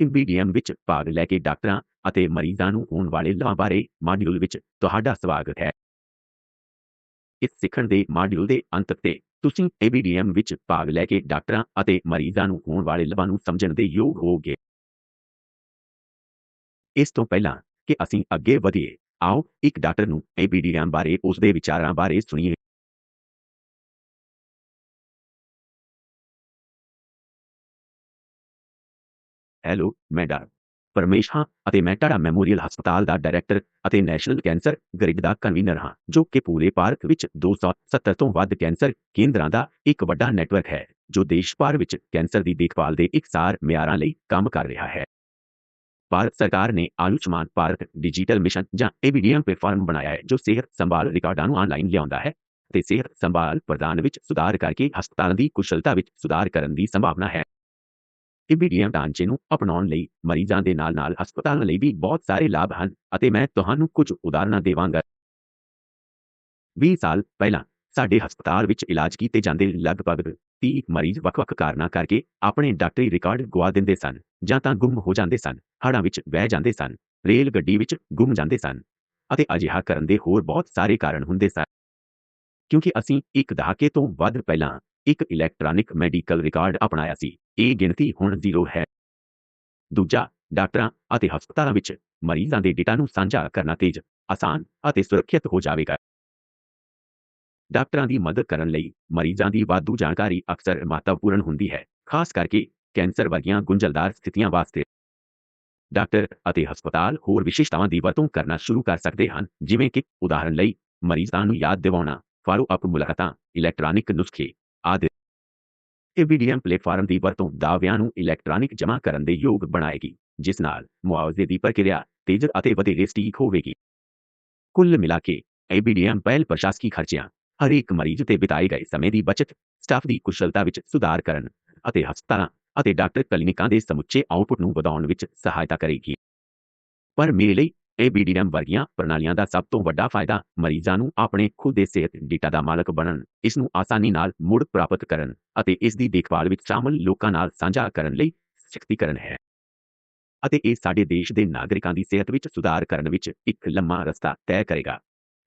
ਏਬੀਡੀਐਮ ਵਿੱਚ ਭਾਗ ਲੈ ਕੇ ਡਾਕਟਰਾਂ ਅਤੇ ਮਰੀਜ਼ਾਂ ਨੂੰ ਹੋਣ ਵਾਲੇ ਲਾਭਾਂ ਬਾਰੇ ਮਾਡਿਊਲ ਵਿੱਚ ਤੁਹਾਡਾ ਸਵਾਗਤ ਹੈ। ਇਸ ਸਿੱਖਣ ਦੇ ਮਾਡਿਊਲ ਦੇ ਅੰਤ ਤੇ ਤੁਸੀਂ ਏਬੀਡੀਐਮ ਵਿੱਚ ਭਾਗ ਲੈ ਕੇ ਡਾਕਟਰਾਂ ਅਤੇ ਮਰੀਜ਼ਾਂ ਨੂੰ ਹੋਣ ਵਾਲੇ ਲਾਭਾਂ ਨੂੰ ਸਮਝਣ ਦੇ ਯੋਗ ਹੋਵੋਗੇ। ਇਸ ਤੋਂ ਪਹਿਲਾਂ ਕਿ ਅਸੀਂ ਅੱਗੇ ਵਧੀਏ, ਆਓ ਇੱਕ ਡਾਕਟਰ ਨੂੰ ਏਬੀਡੀਐਮ ਬਾਰੇ ਉਸ ਦੇ ਵਿਚਾਰਾਂ ਬਾਰੇ ਸੁਣੀਏ। ਹੈਲੋ ਮੈਂ ਡਾ ਪਰਮੇਸ਼ ਹਾਂ ਅਤੇ ਮੈਂ ਟਾਡਾ ਮੈਮੋਰੀਅਲ ਹਸਪਤਾਲ ਦਾ ਡਾਇਰੈਕਟਰ ਅਤੇ ਨੈਸ਼ਨਲ ਕੈਂਸਰ ਗ੍ਰਿਡ ਦਾ ਕਨਵੀਨਰ ਹਾਂ, ਜੋ ਕਿ ਪੂਰੇ ਭਾਰਤ ਵਿੱਚ 270 ਤੋਂ ਵੱਧ ਕੈਂਸਰ ਕੇਂਦਰਾਂ ਦਾ ਇੱਕ ਵੱਡਾ ਨੈਟਵਰਕ ਹੈ, ਜੋ ਦੇਸ਼ ਭਰ ਵਿੱਚ ਕੈਂਸਰ ਦੀ ਦੇਖਭਾਲ ਦੇ ਇਕਸਾਰ ਮਿਆਰਾਂ ਲਈ ਕੰਮ ਕਰ ਰਿਹਾ ਹੈ। ਭਾਰਤ ਸਰਕਾਰ ਨੇ ਆਯੁਸ਼ਮਾਨ ਭਾਰਤ ਡਿਜੀਟਲ ਮਿਸ਼ਨ ਜਾਂ ਏਬੀਡੀਐਮ ਪਲੇਟਫਾਰਮ ਬਣਾਇਆ ਹੈ, ਜੋ ਸਿਹਤ ਸੰਭਾਲ ਰਿਕਾਰਡਾਂ ਨੂੰ ਆਨਲਾਈਨ ਲਿਆਉਂਦਾ ਹੈ ਤੇ ਸਿਹਤ ਸੰਭਾਲ ਪ੍ਰਦਾਨ ਵਿੱਚ ਸੁਧਾਰ ਕਰਕੇ ਹਸਪਤਾਲਾਂ ਦੀ ਕੁਸ਼ਲਤਾ ਵਿੱਚ ਸੁਧਾਰ ਕਰਨ ਦੀ ਸੰਭਾਵਨਾ ਹੈ। ਏਬੀਡੀਐਮ ਢਾਂਚੇ ਨੂੰ ਅਪਣਾਉਣ ਲਈ ਮਰੀਜ਼ਾਂ ਦੇ ਨਾਲ-ਨਾਲ ਹਸਪਤਾਲਾਂ ਲਈ ਵੀ ਬਹੁਤ ਸਾਰੇ ਲਾਭ ਹਨ ਅਤੇ ਮੈਂ ਤੁਹਾਨੂੰ ਕੁਝ ਉਦਾਹਰਨਾਂ ਦੇਵਾਂਗਾ। 20 ਸਾਲ ਪਹਿਲਾਂ ਸਾਡੇ ਹਸਪਤਾਲ ਵਿੱਚ ਇਲਾਜ ਕੀਤੇ ਜਾਂਦੇ ਲਗਭਗ 30 ਮਰੀਜ਼ ਵੱਖ-ਵੱਖ ਕਾਰਨਾਂ ਕਰਕੇ ਆਪਣੇ ਡਾਕਟਰੀ ਰਿਕਾਰਡ ਗਵਾ ਦਿੰਦੇ ਸਨ ਜਾਂ ਤਾਂ ਗੁੰਮ ਹੋ ਜਾਂਦੇ ਸਨ, ਹੜ੍ਹਾਂ ਵਿੱਚ ਵਹਿ ਜਾਂਦੇ ਸਨ, ਰੇਲ ਗੱਡੀ ਵਿੱਚ ਗੁੰਮ ਜਾਂਦੇ ਸਨ ਅਤੇ ਅਜਿਹਾ ਕਰਨ ਦੇ ਹੋਰ ਬਹੁਤ ਸਾਰੇ ਕਾਰਨ ਹੁੰਦੇ ਸਨ। ਕਿਉਂਕਿ ਅਸੀਂ ਇੱਕ ਦਹਾਕੇ ਤੋਂ ਵੱਧ ਪਹਿਲਾਂ ਇੱਕ ਇਲੈਕਟ੍ਰੋਨਿਕ ਮੈਡੀਕਲ ਰਿਕਾਰਡ ਅਪਣਾਇਆ ਸੀ। ਇਹ ਗਿਣਤੀ ਹੁਣ ਜ਼ੀਰੋ ਹੈ। ਦੂਜਾ, ਡਾਕਟਰਾਂ ਅਤੇ ਹਸਪਤਾਲਾਂ ਵਿੱਚ ਮਰੀਜ਼ਾਂ ਦੇ ਡੇਟਾ ਨੂੰ ਸਾਂਝਾ ਕਰਨਾ ਤੇਜ਼, ਆਸਾਨ ਅਤੇ ਸੁਰੱਖਿਅਤ ਹੋ ਜਾਵੇਗਾ। ਡਾਕਟਰਾਂ ਦੀ ਮਦਦ ਕਰਨ ਲਈ ਮਰੀਜ਼ਾਂ ਦੀ ਵਾਧੂ ਜਾਣਕਾਰੀ ਅਕਸਰ ਮਹੱਤਵਪੂਰਨ ਹੁੰਦੀ ਹੈ, ਖਾਸ ਕਰਕੇ ਕੈਂਸਰ ਵਰਗੀਆਂ ਗੁੰਝਲਦਾਰ ਸਥਿਤੀਆਂ ਵਾਸਤੇ। ਡਾਕਟਰ ਅਤੇ ਹਸਪਤਾਲ ਹੋਰ ਵਿਸ਼ੇਸ਼ਤਾਵਾਂ ਦੀ ਵਰਤੋਂ ਕਰਨਾ ਸ਼ੁਰੂ ਕਰ ਸਕਦੇ ਹਨ, ਜਿਵੇਂ ਕਿ ਉਦਾਹਰਨ ਲਈ, ਮਰੀਜ਼ਾਂ ਨੂੰ ਯਾਦ ਦਿਵਾਉਣਾ ਫਾਲੋ ਅਪ ਮੁਲਾਕਾਤਾਂ, ਇਲੈਕਟ੍ਰੋਨਿਕ ਨੁਸਖੇ ਆਦਿ। ਏਬੀਡੀਐਮ ਪਲੇਟਫਾਰਮ ਦੀ ਵਰਤੋਂ ਦਾਅਵਿਆਂ ਨੂੰ ਇਲੈਕਟ੍ਰੋਨਿਕ ਜਮ੍ਹਾਂ ਕਰਨ ਦੇ ਯੋਗ ਬਣਾਏਗੀ, ਜਿਸ ਨਾਲ ਮੁਆਵਜ਼ੇ ਦੀ ਪ੍ਰਕਿਰਿਆ ਤੇਜ਼ ਅਤੇ ਵਧੇਰੇ ਸਟੀਕ ਹੋਵੇਗੀ। ਕੁੱਲ ਮਿਲਾ ਕੇ ਏਬੀਡੀਐਮ ਪਹਿਲ ਪ੍ਰਸ਼ਾਸਕੀ ਖਰਚਿਆਂ, ਹਰੇਕ ਮਰੀਜ਼ ਤੇ ਬਿਤਾਏ ਗਏ ਸਮੇਂ ਦੀ ਬਚਤ, ਸਟਾਫ ਦੀ ਕੁਸ਼ਲਤਾ ਵਿੱਚ ਸੁਧਾਰ ਕਰਨ ਅਤੇ ਹਸਪਤਾਲਾਂ ਅਤੇ ਡਾਕਟਰ ਕਲੀਨਿਕਾਂ ਦੇ ਸਮੁੱਚੇ ਆਉਟਪੁੱਟ ਨੂੰ ਵਧਾਉਣ ਵਿੱਚ ਸਹਾਇਤਾ ਕਰੇਗੀ। ਪਰ ਮੇਰੇ ਲਈ ਏਬੀਡੀਐਮ ਵਰਗੀਆਂ ਪ੍ਰਣਾਲੀਆਂ ਦਾ ਸਭ ਤੋਂ ਵੱਡਾ ਫਾਇਦਾ ਮਰੀਜ਼ਾਂ ਨੂੰ ਆਪਣੇ ਖੁਦ ਦੇ ਸਿਹਤ ਡੇਟਾ ਦਾ ਮਾਲਕ ਬਣਨ, ਇਸ ਨੂੰ ਆਸਾਨੀ ਨਾਲ ਮੁੜ ਪ੍ਰਾਪਤ ਕਰਨ ਅਤੇ ਇਸ ਦੀ ਦੇਖਭਾਲ ਵਿੱਚ ਸ਼ਾਮਲ ਲੋਕਾਂ ਨਾਲ ਸਾਂਝਾ ਕਰਨ ਲਈ ਸ਼ਕਤੀਕਰਨ ਹੈ। ਅਤੇ ਇਹ ਸਾਡੇ ਦੇਸ਼ ਦੇ ਨਾਗਰਿਕਾਂ ਦੀ ਸਿਹਤ ਵਿੱਚ ਸੁਧਾਰ ਕਰਨ ਵਿੱਚ ਇੱਕ ਲੰਮਾ ਰਸਤਾ ਤੈਅ ਕਰੇਗਾ।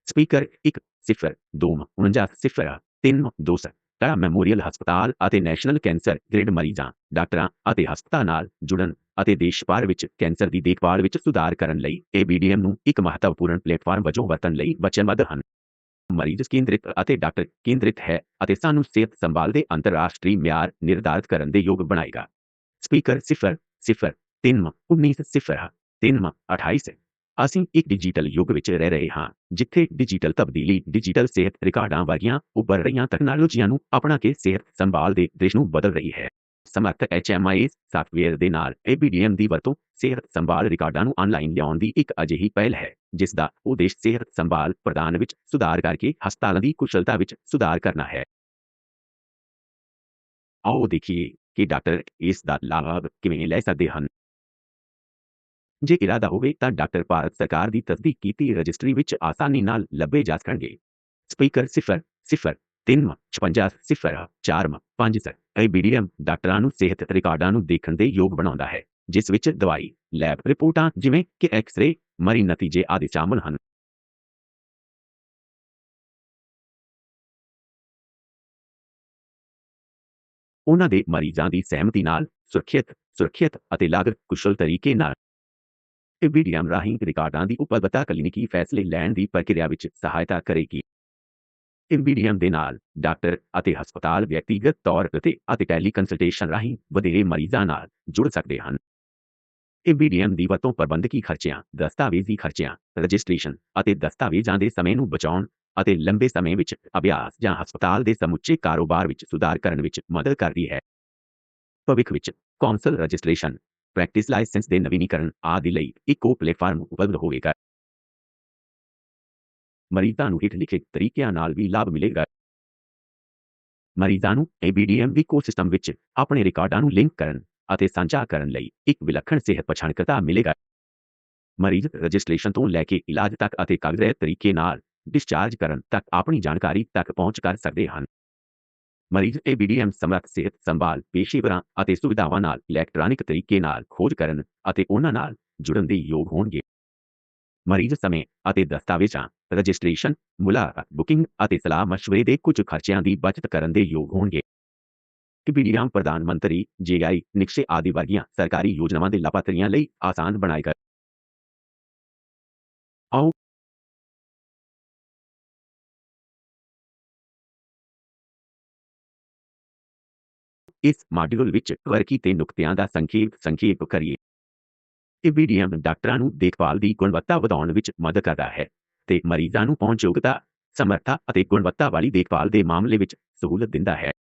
ਸਪੀਕਰ 1 0 2 49 0 3 2 ਟਾਡਾ ਮੈਮੋਰੀਅਲ ਹਸਪਤਾਲ ਅਤੇ ਨੈਸ਼ਨਲ ਕੈਂਸਰ ਗ੍ਰਿਡ ਮਰੀਜ਼ਾਂ, ਡਾਕਟਰਾਂ ਅਤੇ ਹਸਪਤਾਲ ਨਾਲ ਜੁੜਨ ਅਤੇ ਦੇਸ਼ ਭਰ ਵਿੱਚ ਕੈਂਸਰ ਦੀ ਦੇਖਭਾਲ ਵਿੱਚ ਸੁਧਾਰ ਕਰਨ ਲਈ ਏਬੀਡੀਐਮ ਨੂੰ ਇੱਕ ਮਹੱਤਵਪੂਰਨ ਪਲੇਟਫਾਰਮ ਵਜੋਂ ਵਰਤਣ ਲਈ ਵਚਨਬੱਧ ਹਨ। ਮਰੀਜ਼ ਕੇਂਦਰਿਤ ਅਤੇ ਡਾਕਟਰ ਕੇਂਦਰਿਤ ਹੈ ਅਤੇ ਸਾਨੂੰ ਸਿਹਤ ਸੰਭਾਲ ਦੇ ਅੰਤਰਰਾਸ਼ਟਰੀ ਮਿਆਰ ਨਿਰਧਾਰਤ ਕਰਨ ਦੇ ਯੋਗ ਬਣਾਏਗਾ। ਸਪੀਕਰ 0 0 3 19 0 3 28 ਅਸੀਂ ਇੱਕ ਡਿਜੀਟਲ ਯੁੱਗ ਵਿੱਚ ਰਹਿ ਰਹੇ ਹਾਂ, ਜਿੱਥੇ ਡਿਜੀਟਲ ਤਬਦੀਲੀ, ਡਿਜੀਟਲ ਸਿਹਤ ਰਿਕਾਰਡਾਂ ਵਰਗੀਆਂ ਉੱਭਰ ਰਹੀਆਂ ਤਕਨਾਲੋਜੀਆਂ ਨੂੰ ਆਪਣਾ ਕੇ ਸਿਹਤ ਸੰਭਾਲ ਦੇ ਦ੍ਰਿਸ਼ ਨੂੰ ਬਦਲ ਰਹੀ ਹੈ। ਸਮਰੱਥ HMI ਸਾਫਟਵੇਅਰ ਦੇ ਨਾਲ ABDM ਦੀ ਵਰਤੋਂ ਸਿਹਤ ਸੰਭਾਲ ਰਿਕਾਰਡਾਂ ਨੂੰ ਆਨਲਾਈਨ ਲਿਆਉਣ ਦੀ ਇੱਕ ਅਜਿਹੀ ਪਹਿਲ ਹੈ ਜਿਸ ਦਾ ਉਦੇਸ਼ ਸਿਹਤ ਸੰਭਾਲ ਪ੍ਰਦਾਨ ਵਿੱਚ ਸੁਧਾਰ ਕਰਕੇ ਹਸਪਤਾਲਾਂ ਦੀ ਕੁਸ਼ਲਤਾ ਵਿੱਚ ਸੁਧਾਰ ਕਰਨਾ ਹੈ। ਆਓ ਦੇਖੀਏ ਕਿ ਡਾਕਟਰ ਇਸ ਦਾ ਲਾਭ ਕਿਵੇਂ ਲੈ ਸਕਦੇ ਹਨ। ਜੇ ਇਰਾਦਾ ਹੋਵੇ ਤਾਂ ਡਾਕਟਰ ਭਾਰਤ ਸਰਕਾਰ ਦੀ ਤਸਦੀਕ ਕੀਤੀ ਰਜਿਸਟਰੀ ਵਿੱਚ ਆਸਾਨੀ ਨਾਲ ਲੱਭੇ ਜਾ ਸਕਣਗੇ। ਸਪੀਕਰ 0 0 3 56 0 4 5 ABDM ਡਾਕਟਰਾਂ ਨੂੰ ਸਿਹਤ ਰਿਕਾਰਡਾਂ ਨੂੰ ਦੇਖਣ ਦੇ ਯੋਗ ਬਣਾਉਂਦਾ ਹੈ, ਜਿਸ ਵਿੱਚ ਦਵਾਈ, ਲੈਬ ਰਿਪੋਰਟਾਂ ਜਿਵੇਂ ਕਿ ਐਕਸ-ਰੇ ਮਰੀ ਨਤੀਜੇ ਆਦਿ ਸ਼ਾਮਲ ਹਨ। ਉਹਨਾਂ ਦੇ ਮਰੀਜ਼ਾਂ ਦੀ ਸਹਿਮਤੀ ਨਾਲ ਸੁਰੱਖਿਅਤ ਸੁਰੱਖਿਅਤ ਅਤੇ ਲਾਗਤ ਕੁਸ਼ਲ ਤਰੀਕੇ ਨਾਲ ਏਬੀਡੀਐਮ ਰਾਹੀਂ ਰਿਕਾਰਡਾਂ ਦੀ ਉਪਲਬਧਤਾ ਕਲੀਨਿਕੀ ਫੈਸਲੇ ਲੈਣ ਦੀ ਪ੍ਰਕਿਰਿਆ ਵਿੱਚ ਸਹਾਇਤਾ ਕਰੇਗੀ। ਏਬੀਡੀਐਮ ਦੇ ਨਾਲ, ਡਾਕਟਰ ਅਤੇ ਹਸਪਤਾਲ ਵਿਅਕਤੀਗਤ ਤੌਰ ਤੇ ਅਤੇ ਟੈਲੀ ਕੰਸਲਟੇਸ਼ਨ ਰਾਹੀਂ ਵਧੇਰੇ ਮਰੀਜ਼ਾਂ ਨਾਲ ਜੁੜ ਸਕਦੇ ਹਨ। ਏਬੀਡੀਐਮ ਦੀ ਵਰਤੋਂ ਪ੍ਰਬੰਧਕੀ ਖਰਚਿਆਂ, ਦਸਤਾਵੇਜ਼ੀ ਖਰਚਿਆਂ, ਰਜਿਸਟ੍ਰੇਸ਼ਨ ਅਤੇ ਦਸਤਾਵੇਜ਼ਾਂ ਦੇ ਸਮੇਂ ਨੂੰ ਬਚਾਉਣ ਅਤੇ ਲੰਬੇ ਸਮੇਂ ਵਿੱਚ ਅਭਿਆਸ ਜਾਂ ਹਸਪਤਾਲ ਦੇ ਸਮੁੱਚੇ ਕਾਰੋਬਾਰ ਵਿੱਚ ਸੁਧਾਰ ਕਰਨ ਵਿੱਚ ਮਦਦ ਕਰਦੀ ਹੈ। ਭਵਿੱਖ ਵਿੱਚ ਕੌਂਸਲ ਰਜਿਸਟ੍ਰੇਸ਼ਨ, ਪ੍ਰੈਕਟਿਸ ਲਾਇਸੈਂਸ ਦੇ ਨਵੀਨੀਕਰਨ ਆਦਿ ਲਈ ਇੱਕੋ ਪਲੇਟਫਾਰਮ ਉਪਲਬਧ ਹੋਵੇਗਾ। ਮਰੀਜ਼ਾਂ ਨੂੰ ਹੇਠ ਲਿਖੇ ਤਰੀਕਿਆਂ ਨਾਲ ਵੀ ਲਾਭ ਮਿਲੇਗਾ। ਮਰੀਜ਼ਾਂ ਨੂੰ ABDM ਇਕੋਸਿਸਟਮ ਵਿੱਚ ਆਪਣੇ ਰਿਕਾਰਡਾਂ ਨੂੰ ਲਿੰਕ ਕਰਨ ਅਤੇ ਸਾਂਝਾ ਕਰਨ ਲਈ ਇੱਕ ਵਿਲੱਖਣ ਸਿਹਤ ਪਛਾਣਕਰਤਾ ਮਿਲੇਗਾ। ਮਰੀਜ਼ ਰਜਿਸਟ੍ਰੇਸ਼ਨ ਤੋਂ ਲੈ ਕੇ ਇਲਾਜ ਤੱਕ ਅਤੇ ਕਾਗਜ਼ੀ ਤਰੀਕੇ ਨਾਲ ਡਿਸਚਾਰਜ ਕਰਨ ਤੱਕ ਆਪਣੀ ਜਾਣਕਾਰੀ ਤੱਕ ਪਹੁੰਚ ਕਰ ਸਕਦੇ ਹਨ। ਮਰੀਜ਼ ਏਬੀਡੀਐਮ ਸਮਰੱਥ ਸਿਹਤ ਸੰਭਾਲ, ਪੇਸ਼ੇਵਰਾਂ ਅਤੇ ਸੁਵਿਧਾਵਾਂ ਨਾਲ ਇਲੈਕਟ੍ਰੋਨਿਕ ਤਰੀਕੇ ਨਾਲ ਖੋਜ ਕਰਨ ਅਤੇ ਉਹਨਾਂ ਨਾਲ ਜੁੜਨ ਦੇ ਯੋਗ ਹੋਣਗੇ। ਮਰੀਜ਼ ਸਮੇਂ ਅਤੇ ਦਸਤਾਵੇਜ਼ਾਂ ਰਜਿਸਟ੍ਰੇਸ਼ਨ ਮੁਲਾਕਾਤ ਬੁਕਿੰਗ ਅਤੇ ਸਲਾਹ ਮਸ਼ਵਰੇ ਦੇ ਕੁਝ ਖਰਚਿਆਂ ਦੀ ਬਚਤ ਕਰਨ ਦੇ ਯੋਗ ਹੋਣਗੇ। ਏਬੀਡੀਐਮ ਪ੍ਰਧਾਨ ਮੰਤਰੀ ਜੀਆਈ ਨਿਕਸ਼ੇ ਆਦਿ ਵਰਗੀਆਂ ਸਰਕਾਰੀ ਯੋਜਨਾਵਾਂ ਦੇ ਲਾਭਪਾਤਰੀਆਂ ਲਈ ਆਸਾਨ ਬਣਾਏਗਾ ਆਓ ਇਸ ਮਾਡਿਊਲ ਵਿੱਚ ਵਰਕੀ ਤੇ ਨੁਕਤਿਆਂ ਦਾ ਸੰਖੇਪ ਸੰਖੇਪ ਕਰੀਏ। ਏਬੀਡੀਐਮ ਡਾਕਟਰਾਂ ਨੂੰ ਦੇਖਭਾਲ ਦੀ ਗੁਣਵੱਤਾ ਵਧਾਉਣ ਵਿੱਚ ਮਦਦ ਕਰਦਾ ਹੈ। ਤੇ ਮਰੀਜ਼ਾਂ ਨੂੰ ਪਹੁੰਚਯੋਗਤਾ ਸਮਰੱਥਾ ਅਤੇ ਗੁਣਵੱਤਾ ਵਾਲੀ ਦੇਖਭਾਲ ਦੇ ਮਾਮਲੇ ਵਿੱਚ ਸਹੂਲਤ ਦਿੰਦਾ ਹੈ।